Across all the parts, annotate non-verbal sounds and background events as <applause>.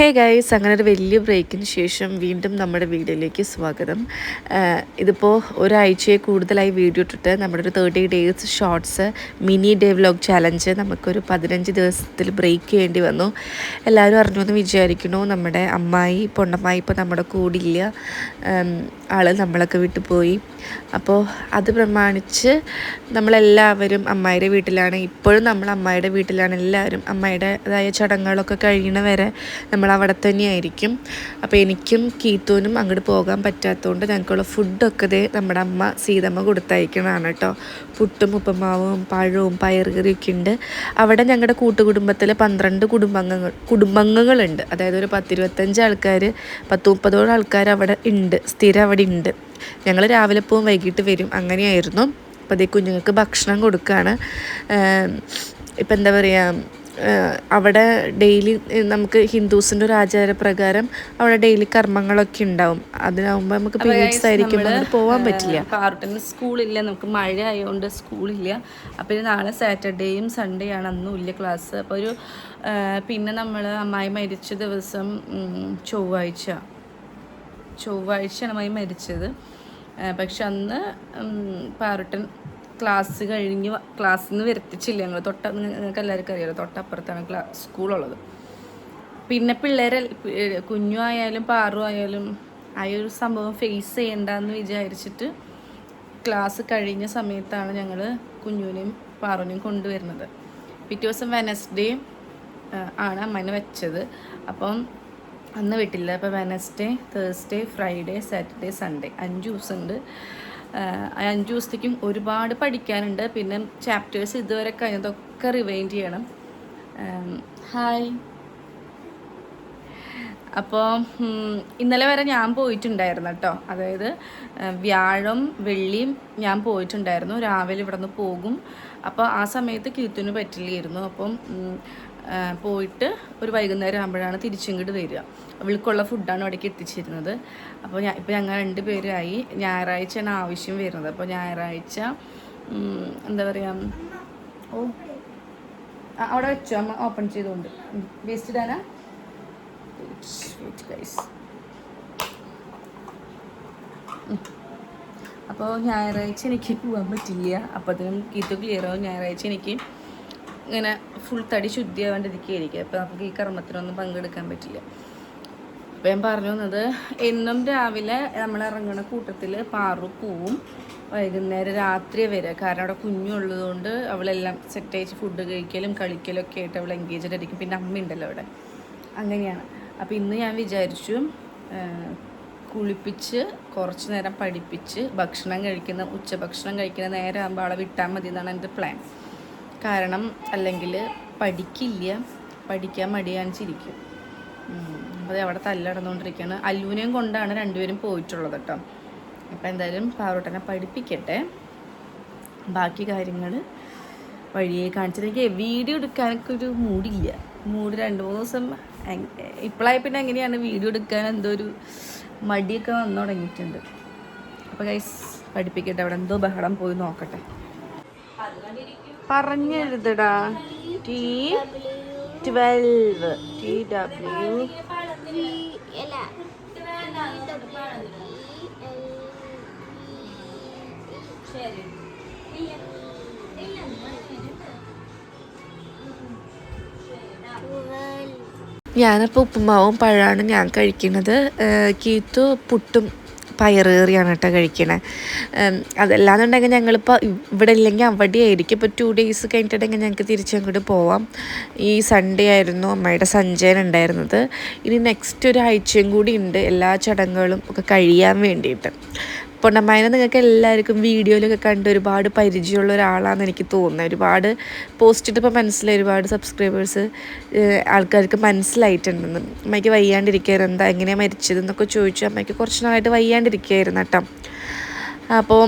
Hey guys അങ്ങനെ ഒരു വലിയ ബ്രേക്കിന് ശേഷം വീണ്ടും നമ്മുടെ വീഡിയോയിലേക്ക് സ്വാഗതം. ഇതിപ്പോൾ ഒരാഴ്ചയെ കൂടുതലായി വീഡിയോ ഇട്ടിട്ട് നമ്മുടെ ഒരു thirty days shorts mini day vlog challenge നമുക്കൊരു പതിനഞ്ച് ദിവസത്തിൽ ബ്രേക്ക് ചെയ്യേണ്ടി വന്നു. എല്ലാവരും അറിഞ്ഞു എന്ന് വിചാരിക്കുന്നു നമ്മുടെ അമ്മായി പൊണ്ണമ്മായി ഇപ്പോൾ നമ്മുടെ കൂടില്ല ആൾ നമ്മളൊക്കെ വിട്ടു പോയി. അപ്പോൾ അത് പ്രമാണിച്ച് നമ്മളെല്ലാവരും അമ്മായിയുടെ വീട്ടിലാണ്. ഇപ്പോഴും നമ്മൾ അമ്മായിയുടെ വീട്ടിലാണ്. എല്ലാവരും അമ്മായിയുടേതായ ചടങ്ങുകളൊക്കെ കഴിയണ വരെ നമ്മൾ അവിടെ തന്നെയായിരിക്കും അപ്പോൾ എനിക്കും കീത്തൂനും അങ്ങോട്ട് പോകാൻ പറ്റാത്തതുകൊണ്ട് ഞങ്ങൾക്കുള്ള ഫുഡൊക്കെ ദേ നമ്മുടെ അമ്മ സീതമ്മ കൊടുത്തയക്കണതാണ് കേട്ടോ. പുട്ടും ഉപ്പമാവും പഴവും പയറുകറിയൊക്കെ ഉണ്ട്. അവിടെ ഞങ്ങളുടെ കൂട്ടുകുടുംബത്തിൽ പന്ത്രണ്ട് കുടുംബാംഗങ്ങൾ കുടുംബാംഗങ്ങളുണ്ട് അതായത് ഒരു പത്തിരുപത്തഞ്ച് ആൾക്കാർ പത്ത് മുപ്പതോളം ആൾക്കാർ അവിടെ ഉണ്ട് സ്ഥിരം അവിടെ ഉണ്ട്. ഞങ്ങൾ രാവിലെ പോവും വൈകിട്ട് വരും. അങ്ങനെയായിരുന്നു. അപ്പോൾ അതേ കുഞ്ഞുങ്ങൾക്ക് ഭക്ഷണം കൊടുക്കുകയാണ് ഇപ്പം എന്താ പറയുക അവിടെ ഡെയിലി നമുക്ക് ഹിന്ദുസിന്റെ ഒരു ആചാരപ്രകാരം അവിടെ ഡെയിലി കർമ്മങ്ങളൊക്കെ ഉണ്ടാവും. അതിനാവുമ്പോൾ നമുക്ക് പീരീഡ്സ് ആയിരിക്കും നമുക്ക് പോകാൻ പറ്റില്ല. സ്കൂളില്ല നമുക്ക് മഴ ആയതുകൊണ്ട് സ്കൂളില്ല. അപ്പോൾ ഇനി നാളെ സാറ്റർഡേയും സൺഡേ ആണ് അന്നും ഇല്ല ക്ലാസ് അപ്പോൾ ഒരു പിന്നെ നമ്മൾ അമ്മായി മരിച്ച ദിവസം ചൊവ്വാഴ്ച. ചൊവ്വാഴ്ചയാണ് അമ്മായി മരിച്ചത്. പക്ഷെ അന്ന് പാറുട്ടൻ ക്ലാസ് കഴിഞ്ഞ് ക്ലാസ്സിൽ നിന്ന് വരുത്തിച്ചില്ല. ഞങ്ങൾ തൊട്ട നിങ്ങൾക്ക് എല്ലാവർക്കും അറിയാലോ തൊട്ടപ്പുറത്താണ് ക്ലാ സ്കൂളുള്ളത് പിന്നെ പിള്ളേരെ കുഞ്ഞു ആയാലും പാറു ആയാലും ആ ഒരു സംഭവം ഫേസ് ചെയ്യണ്ടെന്ന് വിചാരിച്ചിട്ട് ക്ലാസ് കഴിഞ്ഞ സമയത്താണ് ഞങ്ങൾ കുഞ്ഞുവിനെയും പാറുവിനെയും കൊണ്ടുവരുന്നത്. പിറ്റേ ദിവസം വെനസ്ഡേ ആണ് അമ്മേനെ വെച്ചത്. അപ്പം അന്ന് വിട്ടില്ല. അപ്പോൾ Wednesday Thursday Friday Saturday Sunday അഞ്ച് ദിവസമുണ്ട് അഞ്ച് ദിവസത്തേക്കും ഒരുപാട് പഠിക്കാനുണ്ട്. പിന്നെ ചാപ്റ്റേഴ്സ് ഇതുവരെ കഴിഞ്ഞതൊക്കെ റിവൈൻഡ് ചെയ്യണം. ഹായ് അപ്പോൾ ഇന്നലെ വരെ ഞാൻ പോയിട്ടുണ്ടായിരുന്നു കേട്ടോ. അതായത് വ്യാഴം വെള്ളിയും ഞാൻ പോയിട്ടുണ്ടായിരുന്നു. രാവിലെ ഇവിടെ നിന്ന് പോകും. അപ്പോൾ ആ സമയത്ത് കീർത്തിന് പറ്റില്ലായിരുന്നു. അപ്പം പോയിട്ട് ഒരു വൈകുന്നേരം ആകുമ്പോഴാണ് തിരിച്ചിങ്ങോട്ട് വരിക. അവൾക്കുള്ള ഫുഡാണ് ഇവിടേക്ക് എത്തിച്ചിരുന്നത്. അപ്പോൾ ഞാൻ ഇപ്പോൾ ഞങ്ങൾ രണ്ട് പേരായി. ഞായറാഴ്ചയാണ് ആവശ്യം വരുന്നത്. അപ്പോൾ ഞായറാഴ്ച എന്താ പറയുക ഓ അവിടെ വെച്ചു. അമ്മ ഓപ്പൺ ചെയ്തുകൊണ്ട് വേസ്റ്റ് ഇടാനാ? അപ്പോൾ ഞായറാഴ്ച എനിക്ക് പോകാൻ പറ്റില്ല. അപ്പോൾ അതിനും കീത്ത് ക്ലിയർ ആവും. ഞായറാഴ്ച എനിക്ക് ഇങ്ങനെ ഫുൾ തടി ശുദ്ധിയാവേണ്ടിരിക്കുകയായിരിക്കും. അപ്പോൾ നമുക്ക് ഈ കർമ്മത്തിനൊന്നും പങ്കെടുക്കാൻ പറ്റില്ല. അപ്പോൾ ഞാൻ പറഞ്ഞു വന്നത് എന്നും രാവിലെ നമ്മൾ ഇറങ്ങുന്ന കൂട്ടത്തിൽ പാറു പോവും. വൈകുന്നേരം രാത്രി വരെ കാരണം അവിടെ കുഞ്ഞുള്ളതുകൊണ്ട് അവളെല്ലാം സെറ്റ് അയച്ച് ഫുഡ് കഴിക്കലും കളിക്കലും ഒക്കെ ആയിട്ട് അവൾ എൻഗേജഡ് ആയിരിക്കും പിന്നെ അമ്മ ഉണ്ടല്ലോ അവിടെ. അങ്ങനെയാണ്. അപ്പോൾ ഇന്ന് ഞാൻ വിചാരിച്ചു കുളിപ്പിച്ച് കുറച്ച് നേരം പഠിപ്പിച്ച് ഭക്ഷണം കഴിക്കുന്ന ഉച്ചഭക്ഷണം കഴിക്കുന്ന നേരം ആകുമ്പോൾ അവളെ വിട്ടാൽ മതി എന്നാണ് എന്റെ പ്ലാൻ കാരണം അല്ലെങ്കിൽ പഠിക്കില്ല പഠിക്കാൻ മടി കാണിച്ചിരിക്കും അപ്പോൾ അവിടെ തല്ലടന്നുകൊണ്ടിരിക്കുകയാണ്. അല്ലൂനെയും കൊണ്ടാണ് രണ്ടുപേരും പോയിട്ടുള്ളത് കേട്ടോ. അപ്പോൾ എന്തായാലും പാറോട്ടനെ പഠിപ്പിക്കട്ടെ. ബാക്കി കാര്യങ്ങൾ വഴിയെ എനിക്ക് വീഡിയോ എടുക്കാനൊക്കെ ഒരു മൂടില്ല. മൂഡ് രണ്ട് മൂന്ന് ദിവസം ഇപ്പോഴായി പിന്നെ എങ്ങനെയാണ് വീഡിയോ എടുക്കാൻ എന്തോ ഒരു മടിയൊക്കെ വന്നു തുടങ്ങിയിട്ടുണ്ട്. അപ്പോൾ ഗൈസ് പഠിപ്പിക്കട്ടെ. അവിടെ എന്തോ ബഹളം പോയി നോക്കട്ടെ. പറഞ്ഞെഴുതടാ ടി ട്വൽവ് ടി ഡബ്ല്യു ഞാനപ്പോൾ ഉപ്പുമാവും പഴമാണ് ഞാൻ കഴിക്കുന്നത്. കീത്തു പുട്ടും പയറേറിയാണ് കേട്ടോ കഴിക്കണേ. അതല്ലാന്നുണ്ടെങ്കിൽ ഞങ്ങളിപ്പോൾ ഇവിടെ ഇല്ലെങ്കിൽ അവിടെ ആയിരിക്കും ഇപ്പോൾ ടു ഡേയ്സ് കഴിഞ്ഞിട്ടുണ്ടെങ്കിൽ ഞങ്ങൾക്ക് തിരിച്ചങ്ങോട്ട് പോവാം. ഈ സൺഡേ ആയിരുന്നു അമ്മയുടെ സഞ്ചയൻ ഉണ്ടായിരുന്നത്. ഇനി നെക്സ്റ്റ് ഒരു ഒരാഴ്ചയും കൂടി ഉണ്ട്. എല്ലാ ചടങ്ങുകളും ഒക്കെ കഴിയാൻ വേണ്ടിയിട്ട്. പൊണ്ണമ്മായനെ നിങ്ങൾക്ക് എല്ലാവർക്കും വീഡിയോയിലൊക്കെ കണ്ട് ഒരുപാട് പരിചയമുള്ള ഒരാളാണെന്ന് എനിക്ക് തോന്നുന്നത് ഒരുപാട് പോസ്റ്റ് ഇട്ടപ്പോൾ മനസ്സിലായി. ഒരുപാട് സബ്സ്ക്രൈബേഴ്സ് ആൾക്കാർക്ക് മനസ്സിലായിട്ടുണ്ടെന്ന്. അമ്മയ്ക്ക് വയ്യാണ്ടിരിക്കുകയായിരുന്നു. എന്താ എങ്ങനെയാണ് മരിച്ചതെന്നൊക്കെ ചോദിച്ചു. അമ്മയ്ക്ക് കുറച്ച് നാളായിട്ട് വയ്യാണ്ടിരിക്കുകയായിരുന്നു കേട്ടോ. അപ്പോൾ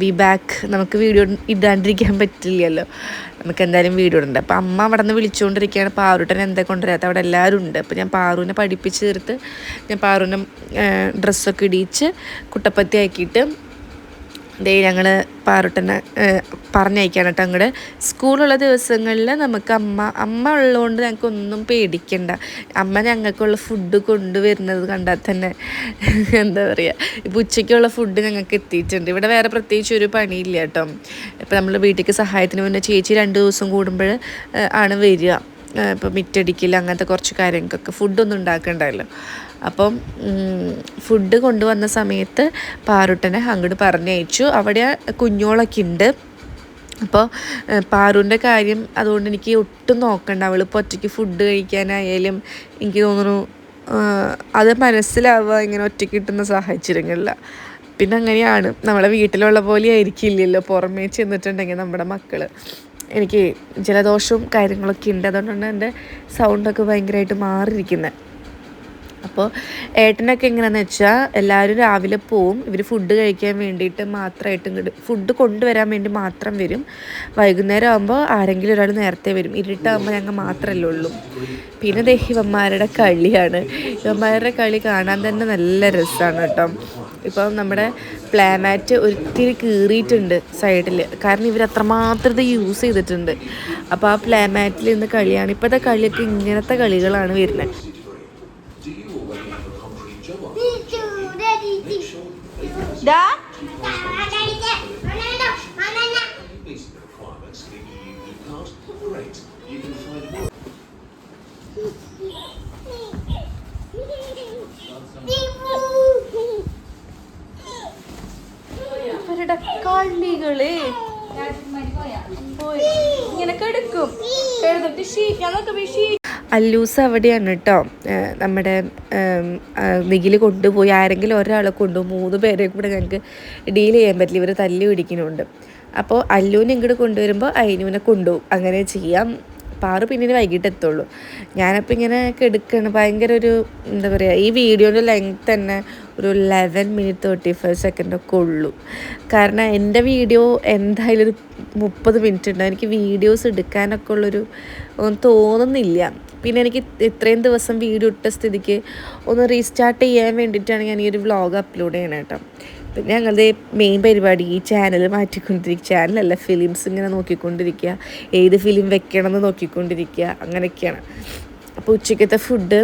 ബി ബാക്ക് നമുക്ക് വീഡിയോ ഇടാണ്ടിരിക്കാൻ പറ്റില്ലല്ലോ. നമുക്ക് എന്തായാലും വീഡിയോ ഉണ്ട് അപ്പോൾ അമ്മ അവിടെ നിന്ന് വിളിച്ചുകൊണ്ടിരിക്കുകയാണ് പാറുട്ടൻ എന്താ കൊണ്ടുവരാത്ത അവിടെ എല്ലാവരും ഉണ്ട്. അപ്പോൾ ഞാൻ പാറുവിനെ പഠിപ്പിച്ച് തീർത്ത് ഞാൻ പാറുവിനെ ഡ്രസ്സൊക്കെ ഇടിയിച്ച് കുട്ടപ്പത്തി ആക്കിയിട്ട് ദേ ഞങ്ങൾ പാറുട്ടനെ കേട്ടോ അങ്ങോട്ട് സ്കൂളുള്ള ദിവസങ്ങളിൽ നമുക്ക് അമ്മ അമ്മ ഉള്ളതുകൊണ്ട് ഞങ്ങൾക്കൊന്നും പേടിക്കണ്ട. അമ്മ ഞങ്ങൾക്കുള്ള ഫുഡ് കൊണ്ടുവരുന്നത് കണ്ടാൽ തന്നെ <laughs> എന്താ പറയുക ഇപ്പോൾ ഉച്ചയ്ക്കുള്ള ഫുഡ് ഞങ്ങൾക്ക് എത്തിയിട്ടുണ്ട്. ഇവിടെ വേറെ പ്രത്യേകിച്ച് ഒരു പണിയില്ല കേട്ടോ. ഇപ്പം നമ്മൾ വീട്ടിലേക്ക് സഹായത്തിന് മുന്നേ ചേച്ചി രണ്ട് ദിവസം കൂടുമ്പോൾ ആണ് വരിക. ഇപ്പോൾ മിറ്റടിക്കില്ല അങ്ങനത്തെ കുറച്ച് കാര്യങ്ങൾക്കൊക്കെ ഫുഡൊന്നും ഉണ്ടാക്കണ്ടല്ലോ. അപ്പം ഫുഡ് കൊണ്ടുവന്ന സമയത്ത് പാറുട്ടനെ അങ്ങോട്ട് പറഞ്ഞയച്ചു. അവിടെ കുഞ്ഞോളൊക്കെ ഉണ്ട് അപ്പോൾ പാറുവിന്റെ കാര്യം അതുകൊണ്ട് എനിക്ക് ഒട്ടും നോക്കണ്ട. അവൾ ഇപ്പോൾ ഒറ്റയ്ക്ക് ഫുഡ് കഴിക്കാനായാലും എനിക്ക് തോന്നുന്നു അത് മനസ്സിലാവുക ഇങ്ങനെ ഒറ്റയ്ക്ക് കിട്ടുന്ന സാഹചര്യങ്ങളില്ല പിന്നെ അങ്ങനെയാണ്. നമ്മളെ വീട്ടിലുള്ള പോലെ ആയിരിക്കില്ലല്ലോ. പുറമേ ചെന്നിട്ടുണ്ടെങ്കിൽ നമ്മുടെ മക്കൾ എനിക്ക് ജലദോഷവും കാര്യങ്ങളൊക്കെ ഉണ്ട്. അതുകൊണ്ടാണ് എന്റെ സൗണ്ടൊക്കെ ഭയങ്കരമായിട്ട് മാറിയിരിക്കുന്നത് അപ്പോൾ ഏട്ടനൊക്കെ എങ്ങനെയാണെന്ന് വെച്ചാൽ എല്ലാവരും രാവിലെ പോവും ഇവർ ഫുഡ് കഴിക്കാൻ വേണ്ടിയിട്ട് മാത്രമായിട്ട് ഇങ്ങോട്ട് ഫുഡ് കൊണ്ടുവരാൻ വേണ്ടി മാത്രം വരും. വൈകുന്നേരം ആകുമ്പോൾ ആരെങ്കിലും ഒരാൾ നേരത്തെ വരും. ഇരുട്ടാകുമ്പോൾ ഞങ്ങൾ മാത്രമല്ലേ ഉള്ളൂ. പിന്നെ ദേ ഇവന്മാരുടെ കളിയാണ്. ഇവന്മാരുടെ കളി കാണാൻ തന്നെ നല്ല രസമാണ് കേട്ടോ. ഇപ്പം നമ്മുടെ പ്ലാനാറ്റ് ഒത്തിരി കീറിയിട്ടുണ്ട് സൈഡിൽ കാരണം ഇവർ അത്രമാത്രം ഇത് യൂസ് ചെയ്തിട്ടുണ്ട്. അപ്പോൾ ആ പ്ലാമാറ്റിൽ ഇന്ന് കളിയാണ്. ഇപ്പോഴത്തെ കളിയൊക്കെ ഇങ്ങനത്തെ കളികളാണ് വരുന്നത് more. അവരുടെ കളികൾ. ഇങ്ങനെ കിടക്കും ഷീറ്റ് ഷീ അല്ലൂസ് അവിടെയാണ് കേട്ടോ. നമ്മുടെ നിഖിൽ കൊണ്ടുപോയി ആരെങ്കിലും ഒരാളെ കൊണ്ടുപോകും മൂന്ന് പേരെ കൂടെ ഞങ്ങൾക്ക് ഡീൽ ചെയ്യാൻ പറ്റില്ല. ഇവർ തല്ലി പിടിക്കുന്നുണ്ട്. അപ്പോൾ അല്ലൂനെ ഇങ്ങോട്ട് കൊണ്ടുവരുമ്പോൾ അയിനുവിനെ കൊണ്ടുപോകും. അങ്ങനെ ചെയ്യാം. പാറു പിന്നീട് വൈകിട്ട് എത്തുള്ളൂ. ഞാനപ്പോൾ ഇങ്ങനെ കെടുക്കണം. ഭയങ്കര ഒരു എന്താ പറയുക ഈ വീഡിയോന്റെ ലെങ്ത് തന്നെ ഒരു eleven minute thirty five second ഒക്കെ ഉള്ളൂ. കാരണം എന്റെ വീഡിയോ എന്തായാലും ഒരു മുപ്പത് മിനിറ്റ് ഉണ്ട്. എനിക്ക് വീഡിയോസ് എടുക്കാനൊക്കെ ഉള്ളൊരു തോന്നുന്നില്ല. പിന്നെ എനിക്ക് ഇത്രയും ദിവസം വീഡിയോ ഇട്ട സ്ഥിതിക്ക് ഒന്ന് റീസ്റ്റാർട്ട് ചെയ്യാൻ വേണ്ടിയിട്ടാണ് ഞാൻ ഈ ഒരു വ്ളോഗ് അപ്ലോഡ് ചെയ്യണത് കേട്ടോ. പിന്നെ ഞങ്ങളുടെ മെയിൻ പരിപാടി ഈ ചാനൽ മാറ്റിക്കൊണ്ടിരിക്കുക ചാനലല്ല ഫിലിംസ് ഇങ്ങനെ നോക്കിക്കൊണ്ടിരിക്കുക ഏത് ഫിലിം വെക്കണമെന്ന് നോക്കിക്കൊണ്ടിരിക്കുക അങ്ങനെയൊക്കെയാണ്. അപ്പോൾ ഉച്ചയ്ക്കത്തെ ഫുഡ്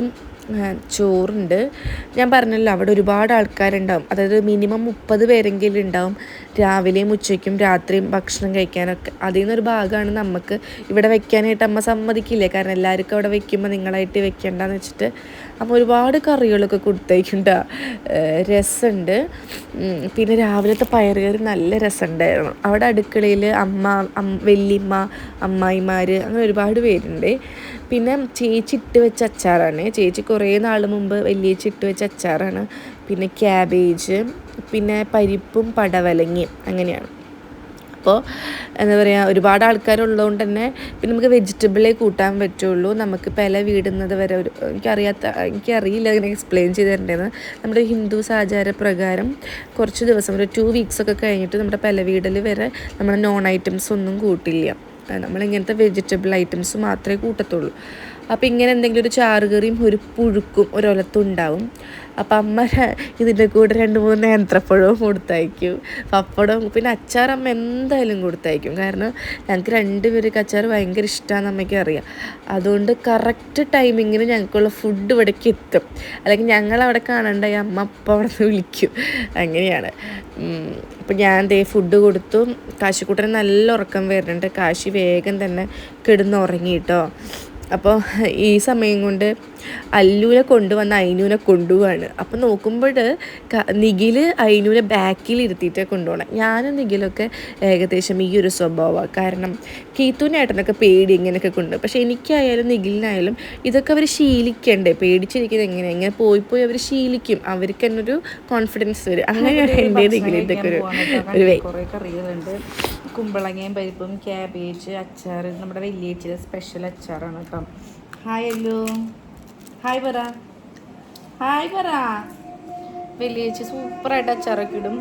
ചോറുണ്ട്. ഞാൻ പറഞ്ഞല്ലോ അവിടെ ഒരുപാട് ആൾക്കാരുണ്ടാവും. അതായത് മിനിമം മുപ്പത് പേരെങ്കിലും ഉണ്ടാവും രാവിലെയും ഉച്ചയ്ക്കും രാത്രിയും ഭക്ഷണം കഴിക്കാനൊക്കെ. അതിൽ നിന്നൊരു ഭാഗമാണ് നമുക്ക് ഇവിടെ വെക്കാനായിട്ട് അമ്മ സമ്മതിക്കില്ലേ? കാരണം എല്ലാവർക്കും അവിടെ വെക്കുമ്പോൾ നിങ്ങളായിട്ട് വെക്കേണ്ടെന്ന് വെച്ചിട്ട്. അമ്മ ഒരുപാട് കറികളൊക്കെ കൊടുത്തേക്കുണ്ട്. രസമുണ്ട് പിന്നെ രാവിലത്തെ പയറുകറി നല്ല രസമുണ്ടായിരുന്നു അവിടെ അടുക്കളയിൽ അമ്മ വല്യമ്മ അമ്മായിമാർ അങ്ങനെ ഒരുപാട് പേരുണ്ട്. പിന്നെ ചേച്ചി ഇട്ട് വെച്ച അച്ചാറാണ്. ചേച്ചി കുറേ നാൾ മുമ്പ് വലിയേച്ചി ഇട്ട് വെച്ച അച്ചാറാണ്. പിന്നെ ക്യാബേജ് പിന്നെ പരിപ്പും പടവലങ്ങയും അങ്ങനെയാണ്. അപ്പോൾ എന്താ പറയുക ഒരുപാട് ആൾക്കാരുള്ളതുകൊണ്ട് തന്നെ പിന്നെ നമുക്ക് വെജിറ്റബിളേ കൂട്ടാൻ പറ്റുള്ളൂ. നമുക്ക് പല വീടുന്നത് വരെ ഒരു എനിക്കറിയാത്ത എനിക്കറിയില്ല അങ്ങനെ എക്സ്പ്ലെയിൻ ചെയ്ത് തരേണ്ടതെന്ന് നമ്മുടെ ഹിന്ദു ഹിന്ദുസ് ആചാരപ്രകാരം കുറച്ച് ദിവസം ഒരു ടു വീക്സ് ഒക്കെ കഴിഞ്ഞിട്ട് നമ്മുടെ പല വീടിൽ വരെ നമ്മൾ നോൺ ഐറ്റംസ് ഒന്നും കൂട്ടില്ല. നമ്മളിങ്ങനത്തെ വെജിറ്റബിൾ ഐറ്റംസ് മാത്രമേ കൂട്ടത്തുള്ളൂ. അപ്പോൾ ഇങ്ങനെ എന്തെങ്കിലും ഒരു ചാറുകറിയും ഒരു പുഴുക്കും ഒരൊലത്തും ഉണ്ടാവും. അപ്പം അമ്മ ഇതിന്റെ കൂടെ രണ്ട് മൂന്ന് നേന്ത്രപ്പഴവും കൊടുത്തയക്കും. പപ്പടവും പിന്നെ അച്ചാർ അമ്മ എന്തായാലും കൊടുത്തയക്കും. കാരണം ഞങ്ങൾക്ക് രണ്ടുപേർക്ക് അച്ചാർ ഭയങ്കര ഇഷ്ടമാണെന്ന് അമ്മയ്ക്ക് അറിയാം. അതുകൊണ്ട് കറക്റ്റ് ടൈമിങ്ങിന് ഞങ്ങൾക്കുള്ള ഫുഡ് ഇവിടേക്ക് എത്തും. അല്ലെങ്കിൽ ഞങ്ങൾ അവിടെ കാണണ്ട ഈ അമ്മ അപ്പം അവിടെ നിന്ന് വിളിക്കും. അങ്ങനെയാണ്. അപ്പം ഞാൻ ദേ ഫുഡ് കൊടുത്തു. കാശിക്കൂട്ടന് നല്ല ഉറക്കം വരുന്നുണ്ട്. കാശി വേഗം തന്നെ കിടന്നുറങ്ങി കേട്ടോ. അപ്പോൾ ഈ സമയം കൊണ്ട് അല്ലൂനെ കൊണ്ടുവന്ന് അയിനൂനെ കൊണ്ടുപോവാണ് അപ്പോൾ നോക്കുമ്പോൾ നിഖിൽ അയിനൂനെ ബാക്കിൽ ഇരുത്തിയിട്ടേ കൊണ്ടുപോകണം ഞാനും നിഖിലൊക്കെ ഏകദേശം ഈ ഒരു സ്വഭാവമാണ് കാരണം കീത്തൂനായിട്ടൊക്കെ പേടി ഇങ്ങനെയൊക്കെ കൊണ്ട്. പക്ഷേ എനിക്കായാലും നിഖിലിനായാലും ഇതൊക്കെ അവർ ശീലിക്കണ്ടേ? പേടിച്ചിരിക്കുന്നത് എങ്ങനെ ഇങ്ങനെ പോയി പോയി അവർ ശീലിക്കും. അവർക്ക് തന്നെ ഒരു കോൺഫിഡൻസ് വരും. അങ്ങനെയാണ് എന്റെ നിഖിലിന്റെ ഒക്കെ ഒരു ഒരു വേ കുമ്പളങ്ങയും പരിപ്പും ക്യാബേജ് അച്ചാർ നമ്മുടെ വില്ലേജിലെ സ്പെഷ്യൽ അച്ചാറാണ് കേട്ടോ. ഹായ് അല്ലു. ഹായ് പറ. ഹായ് പറ. വലിയേച്ചി സൂപ്പറായിട്ട് അച്ചാറൊക്കെ ഇടും.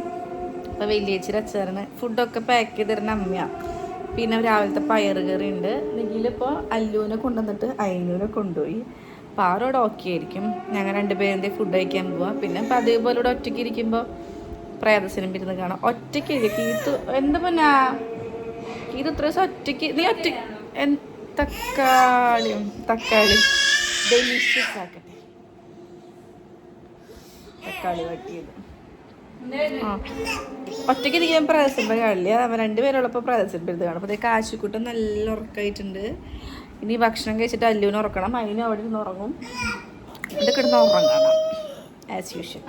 അപ്പോൾ വലിയേച്ചിയുടെ അച്ചാറിന് ഫുഡൊക്കെ പാക്ക് ചെയ്ത് തരുന്ന അമ്മയാണ് പിന്നെ രാവിലത്തെ പയർ കറി ഉണ്ട്. നിഖിലിപ്പോൾ അല്ലൂനെ കൊണ്ടുവന്നിട്ട് അയ്യൂനെ കൊണ്ടുപോയി. അപ്പോൾ ആരോടെ ഓക്കെ ആയിരിക്കും. ഞങ്ങൾ രണ്ടുപേരും ഫുഡ് കഴിക്കാൻ പോവാം. പിന്നെ അപ്പോൾ അതേപോലെ ഇവിടെ ഒറ്റയ്ക്ക് ഇരിക്കുമ്പോൾ പ്രേതസിനും ഇരുന്ന് കാണാം. ഒറ്റയ്ക്ക് ഇരിക്കും ഇത് എന്താ പിന്നെ? ഇത് ഇത്ര ദിവസം ഒറ്റയ്ക്ക് നീ ഒറ്റ തക്കാളിയും തക്കാളി. ഡെലിഷ്യസ് ആക്കട്ടെ. തക്കാളി വട്ടിയത് ഒറ്റയ്ക്ക് ഇരിക്കാൻ പ്രദർശനം കാണില്ല അവൻ രണ്ടുപേരുള്ളപ്പോൾ ഇരുന്ന് കാണും അപ്പോൾ കാശിക്കുട്ടം കാശുക്കൂട്ടം നല്ല ഉറക്കമായിട്ടുണ്ട് ഇനി ഭക്ഷണം കഴിച്ചിട്ട് അല്ലുവിന് ഉറക്കണം. അതിന് അവിടെ ഇരുന്ന് ഉറങ്ങും. എന്നിട്ട് കിടന്ന് ഉറങ്ങണം. ആസ് യൂഷ്വൽ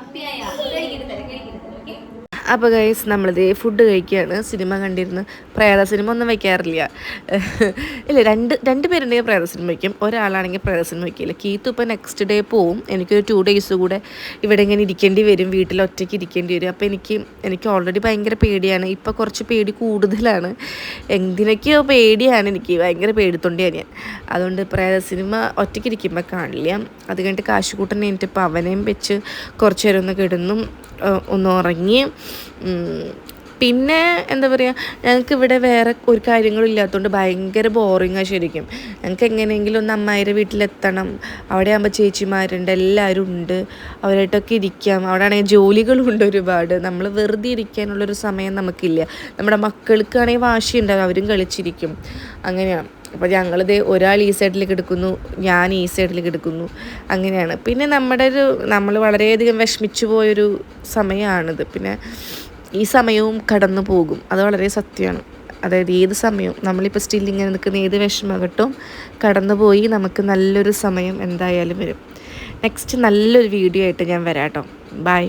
അപ്പോൾ ഗൈസ് നമ്മളിത് ഫുഡ് കഴിക്കുകയാണ്. സിനിമ കണ്ടിരുന്ന്. പ്രേത സിനിമ ഒന്നും വയ്ക്കാറില്ല <laughs> ഇല്ല രണ്ട് രണ്ട് പേരുണ്ടെങ്കിൽ പ്രേത സിനിമ വയ്ക്കും ഒരാളാണെങ്കിൽ പ്രേത സിനിമ വയ്ക്കില്ല കീത്തു ഇപ്പോൾ നെക്സ്റ്റ് ഡേ പോവും. എനിക്കൊരു ടു ഡേയ്സ് കൂടെ ഇവിടെ ഇങ്ങനെ ഇരിക്കേണ്ടി വരും. വീട്ടിൽ ഒറ്റയ്ക്ക് ഇരിക്കേണ്ടി വരും. അപ്പോൾ എനിക്ക് എനിക്ക് ഓൾറെഡി ഭയങ്കര പേടിയാണ്. ഇപ്പോൾ കുറച്ച് പേടി കൂടുതലാണ്. എന്തിനൊക്കെയോ പേടിയാണ്. എനിക്ക് ഭയങ്കര പേടിത്തൊണ്ടിയാണ് ഞാൻ. അതുകൊണ്ട് പ്രേത സിനിമ ഒറ്റയ്ക്ക് ഇരിക്കുമ്പോൾ കാണില്ല. അത് കഴിഞ്ഞിട്ട് കാശുകൂട്ടനെ ഇപ്പോൾ അവനെയും വെച്ച് കുറച്ച് നേരം ഒന്ന് കിടന്നും ഒന്ന് ഉറങ്ങി. പിന്നെ എന്താ പറയുക ഞങ്ങൾക്ക് ഇവിടെ വേറെ ഒരു കാര്യങ്ങളും ഇല്ലാത്തതുകൊണ്ട് ഭയങ്കര ബോറിങ്ങാണ് ശരിക്കും. ഞങ്ങൾക്ക് എങ്ങനെയെങ്കിലും ഒന്ന് അമ്മായിരെ വീട്ടിലെത്തണം. അവിടെ ആകുമ്പോൾ ചേച്ചിമാരുണ്ട് എല്ലാവരും ഉണ്ട്. അവരായിട്ടൊക്കെ ഇരിക്കാം. അവിടെ ആണെങ്കിൽ ജോലികളുണ്ട് ഒരുപാട്. നമ്മൾ വെറുതെ ഇരിക്കാനുള്ളൊരു സമയം നമുക്കില്ല. നമ്മുടെ മക്കൾക്കാണെങ്കിൽ വാശിയുണ്ടാവും അവരും കളിച്ചിരിക്കും. അങ്ങനെയാണ് അപ്പോൾ ഞങ്ങളിത് ഒരാൾ ഈ സൈഡിൽ കിടക്കുന്നു ഞാൻ ഈ സൈഡിൽ കിടക്കുന്നു. അങ്ങനെയാണ്. പിന്നെ നമ്മുടെ ഒരു നമ്മൾ വളരെയധികം വിഷമിച്ചു പോയൊരു സമയമാണിത് പിന്നെ ഈ സമയവും കടന്നു പോകും. അത് വളരെ സത്യമാണ്. അതായത് ഏത് സമയവും നമ്മളിപ്പോൾ സ്റ്റിൽ ഇങ്ങനെ നിൽക്കുന്ന ഏത് വിഷമഘട്ടവും കടന്നു പോയി നമുക്ക് നല്ലൊരു സമയം എന്തായാലും വരും. നെക്സ്റ്റ് നല്ലൊരു വീഡിയോ ആയിട്ട് ഞാൻ വരാം കേട്ടോ ബൈ